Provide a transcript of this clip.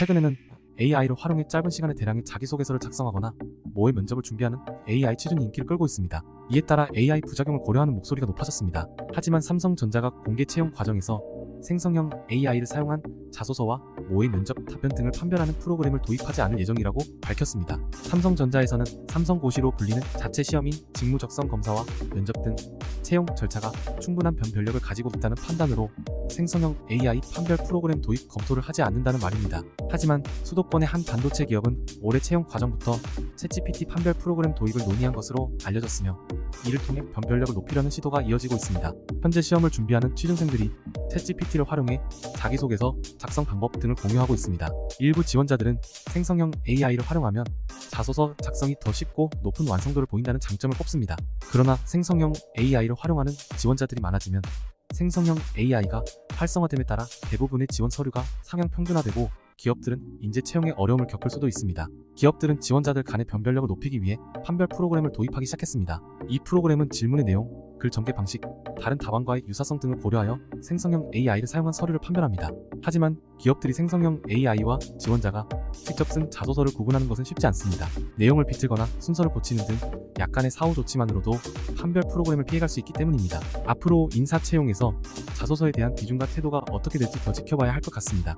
최근에는 AI를 활용해 짧은 시간에 대량의 자기소개서를 작성하거나 모의 면접을 준비하는 AI 취준이 인기를 끌고 있습니다. 이에 따라 AI 부작용을 고려하는 목소리가 높아졌습니다. 하지만 삼성전자가 공개 채용 과정에서 생성형 AI를 사용한 자소서와 모의 면접 답변 등을 판별하는 프로그램을 도입하지 않을 예정이라고 밝혔습니다. 삼성전자에서는 삼성고시로 불리는 자체 시험인 직무 적성 검사와 면접 등 채용 절차가 충분한 변별력을 가지고 있다는 판단으로 생성형 AI 판별 프로그램 도입 검토를 하지 않는다는 말입니다. 하지만 수도권의 한 반도체 기업은 올해 채용 과정부터 챗GPT 판별 프로그램 도입을 논의한 것으로 알려졌으며 이를 통해 변별력을 높이려는 시도가 이어지고 있습니다. 현재 시험을 준비하는 취준생들이 챗GPT를 활용해 자기소개서 작성 방법 등을 공유하고 있습니다. 일부 지원자들은 생성형 AI를 활용하면 자소서 작성이 더 쉽고 높은 완성도를 보인다는 장점을 꼽습니다. 그러나 생성형 AI를 활용하는 지원자들이 많아지면 생성형 AI가 활성화됨에 따라 대부분의 지원 서류가 상향 평준화되고 기업들은 인재 채용에 어려움을 겪을 수도 있습니다. 기업들은 지원자들 간의 변별력을 높이기 위해 판별 프로그램을 도입하기 시작했습니다. 이 프로그램은 질문의 내용, 글 전개 방식, 다른 답안과의 유사성 등을 고려하여 생성형 AI를 사용한 서류를 판별합니다. 하지만 기업들이 생성형 AI와 지원자가 직접 쓴 자소서를 구분하는 것은 쉽지 않습니다. 내용을 비틀거나 순서를 고치는 등 약간의 사후 조치만으로도 판별 프로그램을 피해갈 수 있기 때문입니다. 앞으로 인사 채용에서 자소서에 대한 비중과 태도가 어떻게 될지 더 지켜봐야 할 것 같습니다.